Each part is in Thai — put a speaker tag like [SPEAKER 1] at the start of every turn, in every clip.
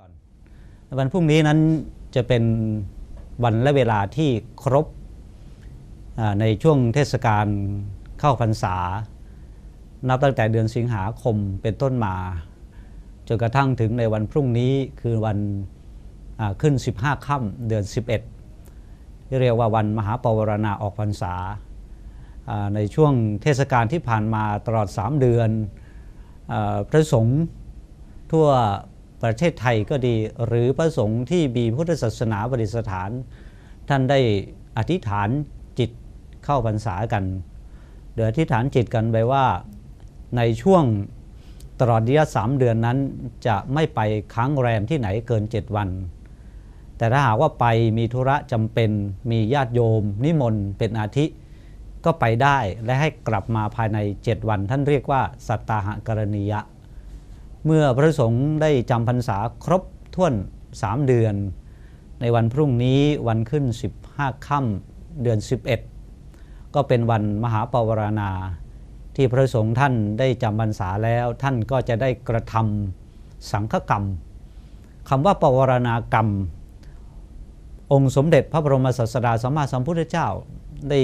[SPEAKER 1] ก่อน วันพรุ่งนี้นั้นจะเป็นวันและเวลาที่ครบในช่วงเทศกาลเข้าพรรษา นับตั้งแต่เดือนสิงหาคมเป็นต้นมาจนกระทั่งถึงในวันพรุ่งนี้คือวันขึ้น 15ค่ำเดือน 11 ที่เรียกว่าวันมหาปวารณาออกพรรษา ในช่วงเทศกาลที่ผ่านมาตลอด 3 เดือนอพระสงฆ์ทั่ว ประเทศไทยก็ดี หรือพระสงฆ์ที่มีพุทธศาสนาประดิษฐาน ท่านได้อธิษฐานจิตเข้าพรรษากันเดี๋ยวอธิษฐานจิตกันไปว่าในช่วงตลอดระยะสามเดือนนั้นจะไม่ไปค้างแรมที่ไหนเกิน 7 วัน แต่ถ้าหากว่าไปมีธุระจำเป็นมีญาติโยม นิมนต์เป็นอาทิก็ไปได้และให้กลับมาภายใน 7 วัน ท่านเรียกว่าสัตตาหกรณียะ เมื่อพระสงฆ์ได้จำพรรษาครบถ้วน 3 เดือน ในวันพรุ่งนี้วันขึ้น 15ค่ำเดือน 11 ก็เป็นวันมหาปวารณา ที่พระสงฆ์ท่านได้จำพรรษาแล้วท่านก็จะได้กระทำสังฆกรรมคำว่าปวารณากรรม องค์สมเด็จพระบรมศาสดาสัมมาสัมพุทธเจ้าได้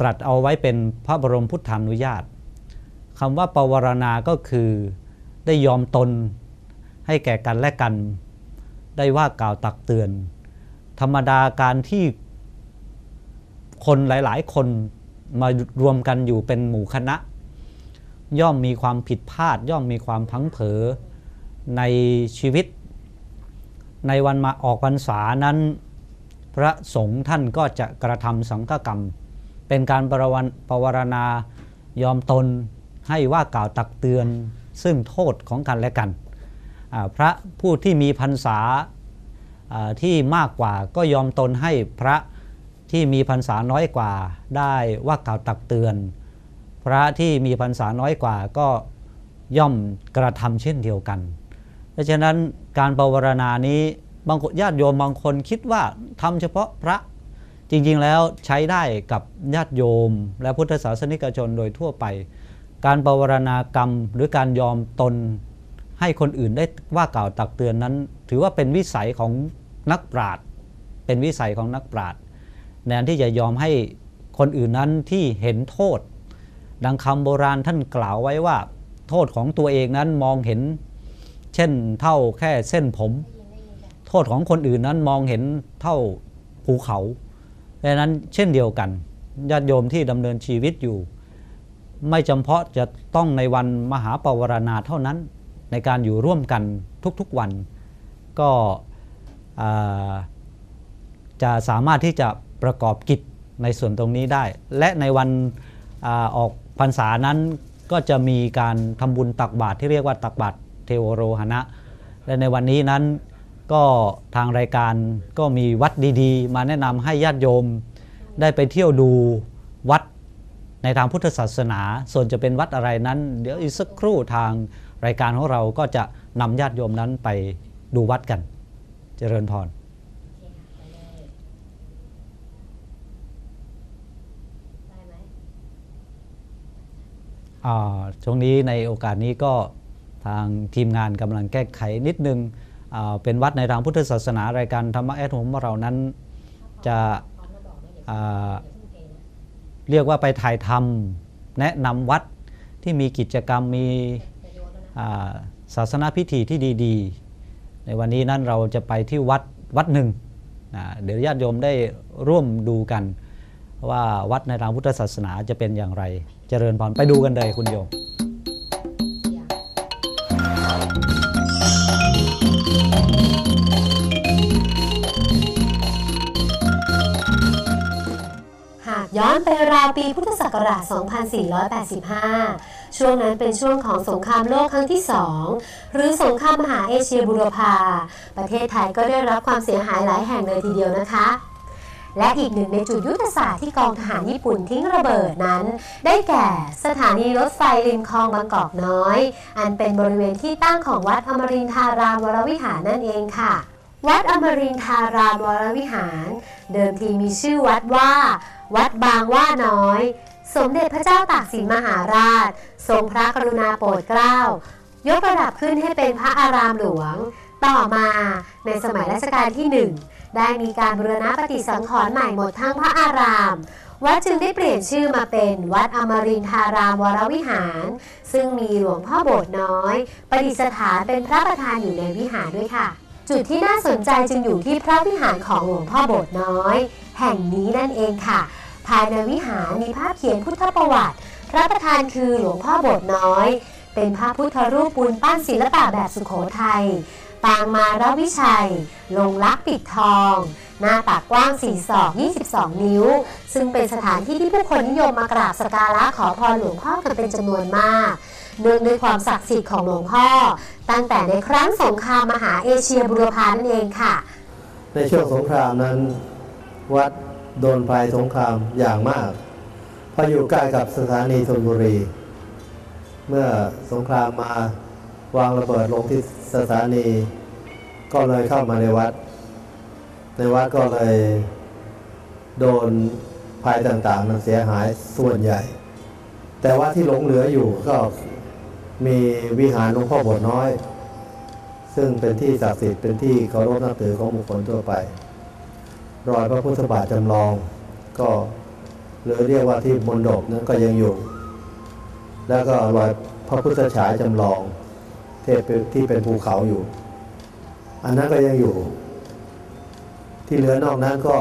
[SPEAKER 1] ตรัสเอาไว้เป็นพระบรมพุทธานุญาตคำว่าปวารณาก็คือ ได้ยอมตน ให้แก่กันและกัน ได้ว่ากล่าวตักเตือน ธรรมดาการที่คนหลาย ๆ คนมารวมกันอยู่เป็นหมู่คณะ ย่อมมีความผิดพลาด ย่อมมีความพังเผอในชีวิต ในวันมาออกพรรษานั้น พระสงฆ์ท่านก็จะกระทำสังฆกรรม เป็นการประวันปวารณายอมตนให้ว่ากล่าวตักเตือน ซึ่งโทษของกันและกันพระผู้ที่มีพรรษาที่มากกว่าก็ยอมตนให้พระที่มีพรรษาน้อยกว่าได้ว่ากล่าวตักเตือน พระที่มีพรรษาน้อยกว่าก็ย่อมกระทำเช่นเดียวกัน เพราะฉะนั้นการปวารณานี้บางญาติโยมบางคนคิดว่าทำเฉพาะพระจริงๆแล้วใช้ได้กับญาติโยมและพุทธศาสนิกชนโดยทั่วไป การปรวรณากรรมหรือการยอมตนให้คนอื่นได้ว่ากล่าวตักเตือนนั้น ถือว่าเป็นวิสัยของนักปราชญ์เป็นวิสัยของนักปราชญ์ในการที่จะยอมให้คนอื่นนั้นที่เห็นโทษ ดังคำโบราณท่านกล่าวไว้ว่า โทษของตัวเองนั้นมองเห็น เช่นเท่าแค่เส้นผม โทษของคนอื่นนั้นมองเห็นเท่าภูเขาดังนั้นเช่นเดียวกันญาติโยมที่ดำเนินชีวิตอยู่ ไม่จำเพาะจะต้องในวันมหาปวารณาเท่านั้นในการอยู่ร่วมกันทุกๆวัน ก็จะสามารถที่จะประกอบกิจในส่วนตรงนี้ได้ และในวันอออกพรรษานั้นก็จะมีการทำบุญตักบาตรที่เรียกว่าตักบาตรเทโวโรหณะ และในวันนี้นั้นก็ทางรายการก็มีวัดดีๆ มาแนะนำให้ญาติโยมได้ไปเที่ยวดูวัด ในทางพุทธศาสนา ส่วนจะเป็นวัดอะไรนั้น เดี๋ยวอีกสักครู่ทางรายการของเราก็จะนำญาติโยมนั้นไปดูวัดกัน เจริญพรช่วงนี้ในโอกาสนี้ก็ทางทีมงานกำลังแก้ไขนิดนึง เป็นวัดในทางพุทธศาสนารายการธรรมะแอดโฮมของเรานั้นจะ เรียกว่าไปถ่ายทำแนะนำวัดที่มีกิจกรรมมีศาสนาพิธีที่ดี ๆ ในวันนี้นั้นเราจะไปที่วัดวัดหนึ่งเดี๋ยวญาติโยมได้ร่วมดูกัน ว่าวัดในทางพุทธศาสนาจะเป็นอย่างไรเจริญพรไปดูกันเลยคุณโยม
[SPEAKER 2] ไปราวปีพุทธศักราช 2485 ช่วงนั้นเป็นช่วงของสงครามโลกครั้งที่2หรือสงครามมหาเอเชียบุรพา ประเทศไทยก็ได้รับความเสียหายหลายแห่งเลยทีเดียวนะคะและอีกหนึ่งในจุดยุทธศาสตร์ที่กองทหารญี่ปุ่นทิ้งระเบิดนั้น ได้แก่สถานีรถไฟริมคลองบางกอกน้อย อันเป็นบริเวณที่ตั้งของวัดอมรินทารามวรวิหารนั่นเองค่ะ วัดอมรินทารามวรวิหาร เดิมทีมีชื่อวัดว่า วัดบางว่าน้อย สมเด็จพระเจ้าตากสินมหาราช ทรงพระกรุณาโปรดเกล้า ยกระดับขึ้นให้เป็นพระอารามหลวง ต่อมาในสมัยรัชกาลที่หนึ่งได้มีการบูรณะปฏิสังขรณ์ใหม่หมดทั้งพระอาราม วัดจึงได้เปลี่ยนชื่อมาเป็นวัดอมรินทารามวรวิหาร ซึ่งมีหลวงพ่อโบสถ์น้อย ประดิษฐานเป็นพระประธานอยู่ในวิหารด้วยค่ะ จุดที่น่าสนใจจึงอยู่ที่พระวิหารของหลวงพ่อโบสถ์น้อย แห่งนี้นั่นเองค่ะ ภายในวิหารมีภาพเขียนพุทธประวัติ พระประธานคือหลวงพ่อโบสถ์น้อย เป็นพระพุทธรูปปูนปั้นศิลปะแบบสุโขทัยปางมารวิชัย ลงลักปิดทอง หน้าตักกว้าง4ศอก22 นิ้ว ซึ่งเป็นสถานที่ที่ผู้คนนิยมมากราบสกการะขอพรหลวงพ่อกันเป็นจำนวนมาก เนื่องด้วยความศักดิ์สิทธิ์ของหลวงพ่อ ตั้งแต่ในครั้งสงครามมหาเอเชียบุรพานั่นเองค่ะ
[SPEAKER 3] ในช่วงสงครามนั้น วัดโดนภัยสงครามอย่างมากเพราะอยู่ใกล้กับสถานีธนบุรี เมื่อสงครามมาวางระเบิดลงที่สถานี ก็เลยเข้ามาในวัด ในวัดก็เลยโดนภัยต่างๆนั้นเสียหายส่วนใหญ่ แต่ว่าที่หลงเหลืออยู่ก็ มีวิหารหลวงพ่อบสถ์น้อย ซึ่งเป็นที่ศักดิ์สิทธิ์เป็นที่เคารพนับถือของบุคคลทั่วไป รอยพระพุทธบาทจำลอง ก็หรือเรียกว่าที่มณฑปนั้นก็ยังอยู่ แล้วก็รอยพระพุทธฉายจำลองที่เป็นที่เป็นภูเขาอยู่ อันนั้นก็ยังอยู่ ที่เหลือนอกนั้นก็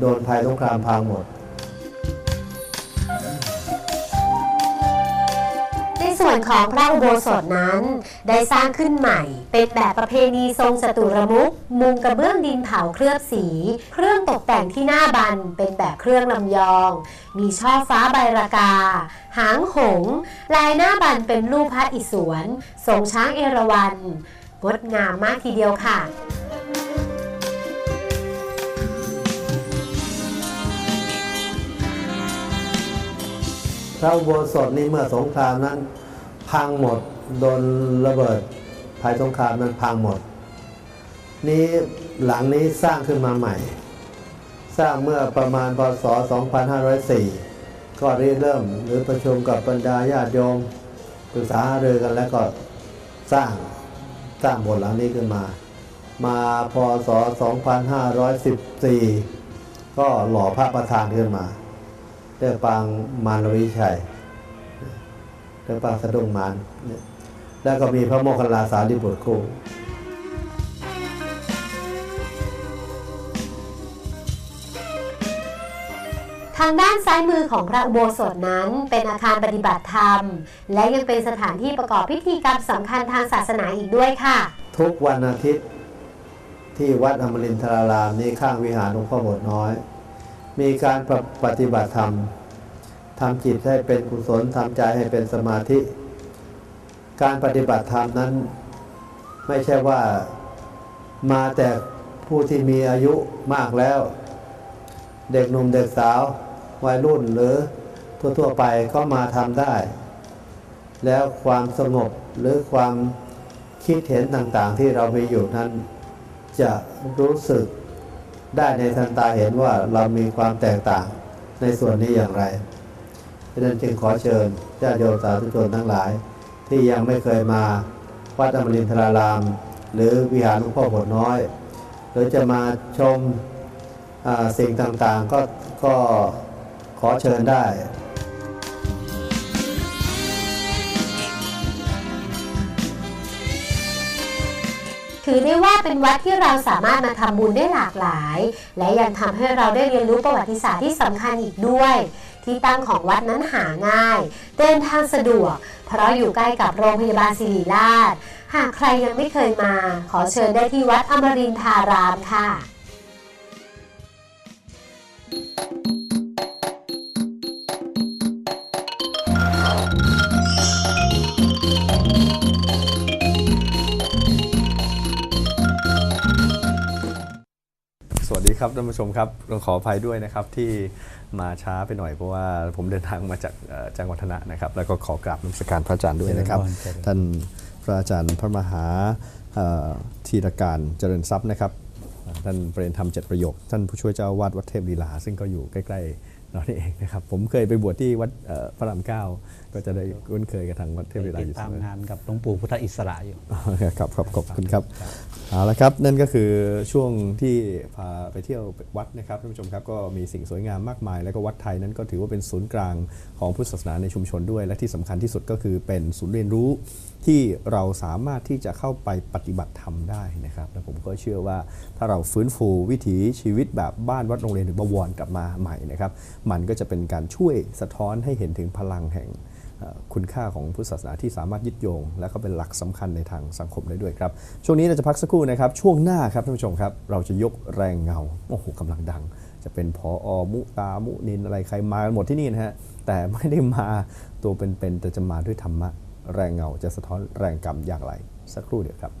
[SPEAKER 3] โดนภัยสงครามพังหมด
[SPEAKER 2] วนของพระอุโบสถนั้น ได้สร้างขึ้นใหม่ เป็นแบบประเพณีทรงจตุรมุขมุงกระเบื้องดินเผาเคลือบสี เครื่องตกแต่งที่หน้าบันเป็นแบบเครื่องลำยอง มีช่อฟ้าใบรากา หางหง ลายหน้าบันเป็นรูปพระอิศวรทรงช้างเอราวัณงดงามมากทีเดียวค่ะ
[SPEAKER 3] พระอุโบสถนี่เมื่อสงครามนั้น พังหมด โดนระเบิดภัยสงครามนั้นพังหมด นี้หลังนี้สร้างขึ้นมาใหม่ สร้างเมื่อประมาณพศ 2504 ก็ริเริ่มหรือประชุมกับบรรดาญาติโยมปรึกษาหารือกันแล้วก็สร้างสร้างบสถ์หลังนี้ขึ้นมา มาพศ 2514 ก็หล่อพระประธานขึ้นมาเรื่องปางมารวิชัย เรื่องปางสะดุ้งมารเนี่ยแล้วก็มีพระโมคคัลลาสารีบุตรคู่
[SPEAKER 2] ทางด้านซ้ายมือของพระอุโบสถนั้นเป็นอาคารปฏิบัติธรรม และยังเป็นสถานที่ประกอบพิธีกรรมสำคัญทางศาสนาอีกด้วยค่ะ
[SPEAKER 3] ทุกวันอาทิตย์ที่วัดอมรินทรารามนี้ข้างวิหารหลวงพ่อโบสถ์น้อย มีการปฏิปฏิบัติธรรม ทำจิตให้เป็นกุศลทำใจให้เป็นสมาธิ การปฏิบัติธรรมนั้น ไม่ใช่ว่ามาแต่ผู้ที่มีอายุมากแล้ว เด็กหนุ่มเด็กสาววัยรุ่นหรือทั่วๆไปก็มาทำได้ แล้วความสงบหรือความคิดเห็นต่างๆ ที่เรามีอยู่นั้น จะรู้สึกได้ในทันตาเห็นว่าเรามีความแตกต่างในส่วนนี้อย่างไร ฉะนั้นจึงขอเชิญญาติโยมสาธุชนทั้งหลาย ที่ยังไม่เคยมาวัดอมรินทราราม หรือวิหารหลวงพ่อโบสถ์น้อย หรือจะมาชมสิ่งต่างๆก็ก็ขอเชิญได้
[SPEAKER 2] ถือได้ว่าเป็นวัดที่เราสามารถมาทำบุญได้หลากหลาย และยังทำให้เราได้เรียนรู้ประวัติศาสตร์ที่สำคัญอีกด้วย ที่ตั้งของวัดนั้นหาง่าย เดินทางสะดวก เพราะอยู่ใกล้กับโรงพยาบาลศิริราช หากใครยังไม่เคยมา ขอเชิญได้ที่วัดอมรินทารามค่ะ
[SPEAKER 4] ครับท่านผู้ชมครับต้องขออภัยด้วยนะครับที่มาช้าไปหน่อยเพราะว่าผมเดินทางมาจากเอ่อจังหวัดธนะนะครับ แล้วก็ขอกราบนมัสการพระอาจารย์ด้วยนะครับ
[SPEAKER 1] เจริญพรเจริญ
[SPEAKER 4] ท่านพระอาจารย์พระมหาเอ่อธีรการเจริญทรัพย์นะครับท่านประเด็นธรรมเจ็ดประโยค ท่านผู้ช่วยเจ้าอาวาดวัดเทพลีลา ซึ่งก็อยู่ใกล้ๆ เรานี่เองนะครับผมเคยไปบวชที่วัดเอ่อพระรามเก้าก็จะได้คุ้นเคยกับทางวัดเทพวิไล
[SPEAKER 1] ติด
[SPEAKER 4] อยู่เส
[SPEAKER 1] ตาม
[SPEAKER 4] มอ
[SPEAKER 1] งานกับหลวงปู่พุทธอิสระอยู่
[SPEAKER 4] ครับครับขอบคุณครับเอาละครับนั่นก็คือช่วงที่พาไปเที่ยววัดนะครับท่านผู้ชมครับก็มีสิ่งสวยงามมากมาย แล้วก็วัดไทยนั้นก็ถือว่าเป็นศูนย์กลางของพุทธศาสนาในชุมชนด้วย และที่สำคัญที่สุดก็คือเป็นศูนย์เรียนรู้ ที่เราสามารถที่จะเข้าไปปฏิบัติธรรมได้นะครับและผมก็เชื่อว่าถ้าเราฟื้นฟูวิถีชีวิตแบบบ้านวัดโรงเรียนหรือบวรกลับมาใหม่นะครับ มันก็จะเป็นการช่วยสะท้อนให้เห็นถึงพลังแห่งคุณค่าของพุทธศาสนาที่สามารถยึดโยง และก็เป็นหลักสำคัญในทางสังคมได้ด้วยครับ ช่วงนี้เราจะพักสักครู่นะครับ ช่วงหน้าครับท่านผู้ชมครับ เราจะยกแรงเงาโอ้โหกำลังดัง จะเป็นพออมุตามุนินอะไรใครมากันหมดที่นี่นะฮะแต่ไม่ได้มาตัวเป็นๆแต่จะมาด้วยธรรมะ แรงเงาจะสะท้อนแรงกรรมอย่างไร สักครู่เดียวครับ